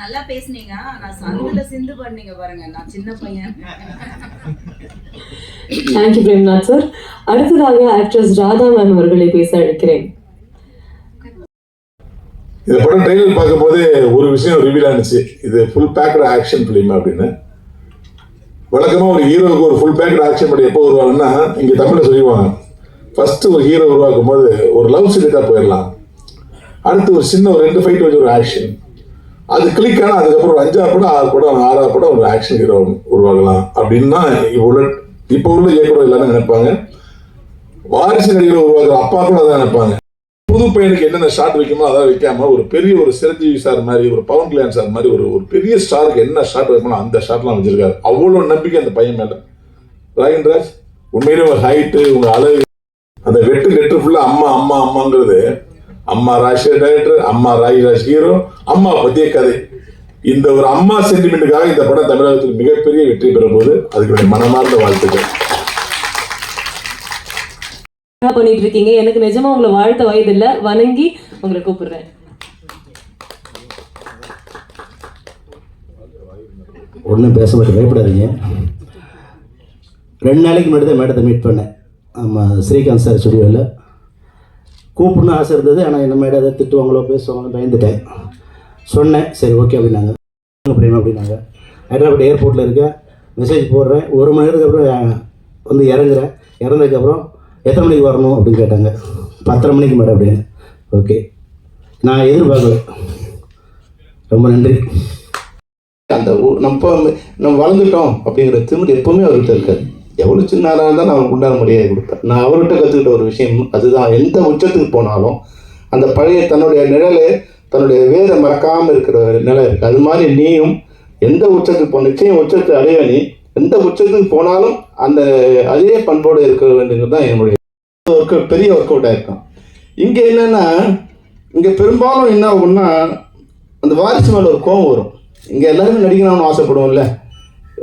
நல்லா பேசுனீங்க. நான் சங்குல சிந்து பண்ணீங்க பாருங்க. நான் சின்ன பையன். தேங்க்யூ பிரேம்நாத் சார் அடுத்ததாக ஆக்ட்ரஸ் ராதா மேம் அவர்களை பேச அழைக்கிறேன். இந்த படம் ட்ரெயிலர் பார்க்கும்போது ஒரு விஷயம் ரிவீல் ஆனிச்சு. இது ஃபுல் பேக்டு ஆக்ஷன் ஃபிலிம் அப்படின்னு. வழக்கமாக ஒரு ஹீரோவுக்கு ஒரு ஃபுல் பேக்டு ஆக்ஷன் படம் எப்போ வருவாங்கன்னா இங்கே தமிழில் சொல்லிடுவாங்க. ஃபர்ஸ்ட் ஒரு ஹீரோ உருவாக்கும் போது ஒரு லவ் சீரியஸாக போயிடலாம். அடுத்து ஒரு சின்ன ஒரு ரெண்டு ஃபைட் வச்சு ஒரு ஆக்ஷன் அது கிளிக் ஆனால் அதுக்கப்புறம் ஒரு அஞ்சாவது படம் ஆறு படம் ஆறாவது படம் ஒரு ஆக்ஷன் ஹீரோ உருவாகலாம். அப்படின்னா இப்போ உள்ள இப்போ உள்ள இயக்குனர் எல்லாரும் நினைப்பாங்க. வாரிசு நடிகர் உருவாக்குற அப்பா கூட அதான் நினைப்பாங்க. புது பையனுக்கு என்னென்ன ஷார்ட் வைக்குமோ அதான் வைக்காம ஒரு பெரிய ஒரு சிரஞ்சீவி சார் மாதிரி ஒரு பவன் கல்யாண் சார் மாதிரி ஒரு ஒரு பெரிய ஸ்டாருக்கு என்ன ஷார்ட் வைக்கணும் அந்த ஷார்ட்லாம் வச்சிருக்காரு. அவ்வளோ நம்பிக்கை அந்த பையன் மேல. ராஜ் உண்மையிலே ஒரு ஹைட்டு உங்க அழகு அந்த வெட்டு கெட்டு ஃபுல்லாக அம்மா அம்மா அம்மாங்கிறது அம்மா ராஜ்ஷேர் டைரக்டர் அம்மா ராஜ் ஹீரோ அம்மா பத்திய கதை. இந்த ஒரு அம்மா சென்டிமெண்ட்டுக்காக இந்த படம் தமிழகத்தில் மிகப்பெரிய வெற்றி பெறும் போது அதுக்கு மனமார்ந்த வாழ்த்துக்கள். என்ன பண்ணிட்டு இருக்கீங்க எனக்கு நிஜமா உங்களை வாழ்த்த வயதில்லை. வணங்கி உங்களை கூப்பிடுறேன். ஒன்றும் பேச மாட்டேன். பயப்படாதீங்க. ரெண்டு நாளைக்கு முன்னாடி தான் மேடத்தை மீட் பண்ணேன். ஆமாம் ஸ்ரீகாந்த் சார் ஸ்டுடியோவில் கூப்பிடணும் ஆசை இருந்தது ஆனால் என்ன மாதிரி எதாவது திட்டுவாங்களோ பேசுவாங்களோ பயந்துட்டேன். சொன்னேன் சரி ஓகே அப்படின்னாங்க. அப்படின்னு அப்படின்னாங்க. ஹைதராபாத் ஏர்போர்ட்டில் இருக்கேன் மெசேஜ் போடுறேன். ஒரு மணி நேரத்துக்கு அப்புறம் வந்து இறங்குறேன். இறந்ததுக்கப்புறம் எத்தனை மணிக்கு வரணும் அப்படின்னு கேட்டாங்க. பத்தரை மணிக்கு மேடம் அப்படின்னு. ஓகே நான் எதிர்பார்க்கல. ரொம்ப நன்றி. அந்த நம்ம நம்ம வளர்ந்துட்டோம் அப்படிங்கிற திமிரு எப்பவுமே அவர்கிட்ட இருக்காது. எவ்வளோ சின்ன ஆளாக இருந்தாலும் அவனுக்கு உண்டான மரியாதை கொடுப்பேன். நான் அவர்கிட்ட கற்றுக்கிட்ட ஒரு விஷயம் அதுதான் எந்த உச்சத்துக்கு போனாலும் அந்த பழைய தன்னுடைய நிழல் தன்னுடைய வேரை மறக்காமல் இருக்கிற ஒரு நிலை இருக்குது அது மாதிரி நீயும் எந்த உச்சத்துக்கு போ நிச்சயம் உச்சத்தை அடைய நீ. எந்த உச்சத்துக்கு போனாலும் அந்த அதே பண்போடு இருக்க வேண்டியது தான் என்னுடைய ஒர்க் பெரிய ஒர்க் அவுட்டாக இருக்கும் இங்கே என்னென்னா இங்கே பெரும்பாலும் என்ன ஆகும்னா அந்த வாரிசு மேலே ஒரு கோவம் வரும். இங்கே எல்லாருமே நடிக்கணும்னு ஆசைப்படுவோம்ல.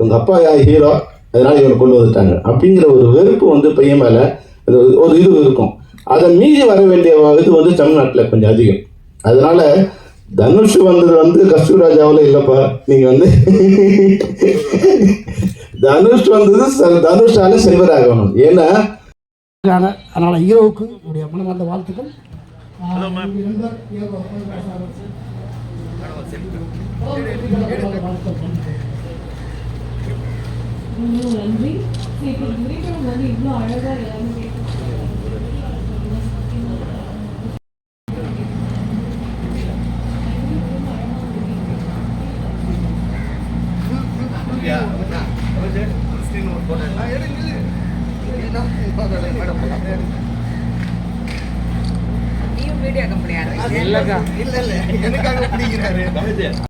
உங்கள் அப்பா ஹீரோ அதனால இவனை கொண்டு வந்துட்டாங்க. அப்படிங்கிற ஒரு வெறுப்பு வந்து பையன் மேலே அது ஒரு- இது இருக்கும். அதை மீறி வர வேண்டிய இது வந்து தமிழ்நாட்டில் கொஞ்சம் அதிகம். அதனால தனுஷ் வந்தது வந்து கஸ்தூராஜாவில் இல்லைப்பா. நீங்கள் வந்து தனுஷ் வந்தது ச- தனுஷால செல்வராகவனும் ஏன்னா அதனால் ஹீரோவுக்கு என்னுடைய மனமார்ந்த வாழ்த்துக்கள். ஆஹ் என்னுடைய நண்பர் ஹீரோ பிரகாஷ் அவர்களுக்கு நன்றி வந்து இவ்வளோ அழகா எல்லாமே நீயும் வீடியோ கம்பெனி ஷூட்டிங்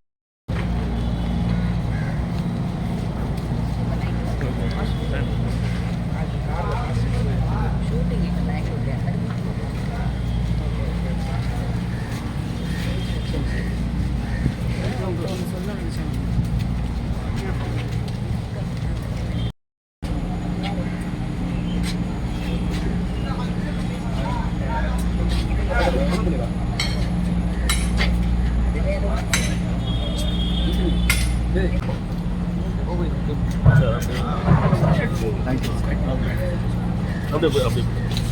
这边。对。谢谢。好的，好的。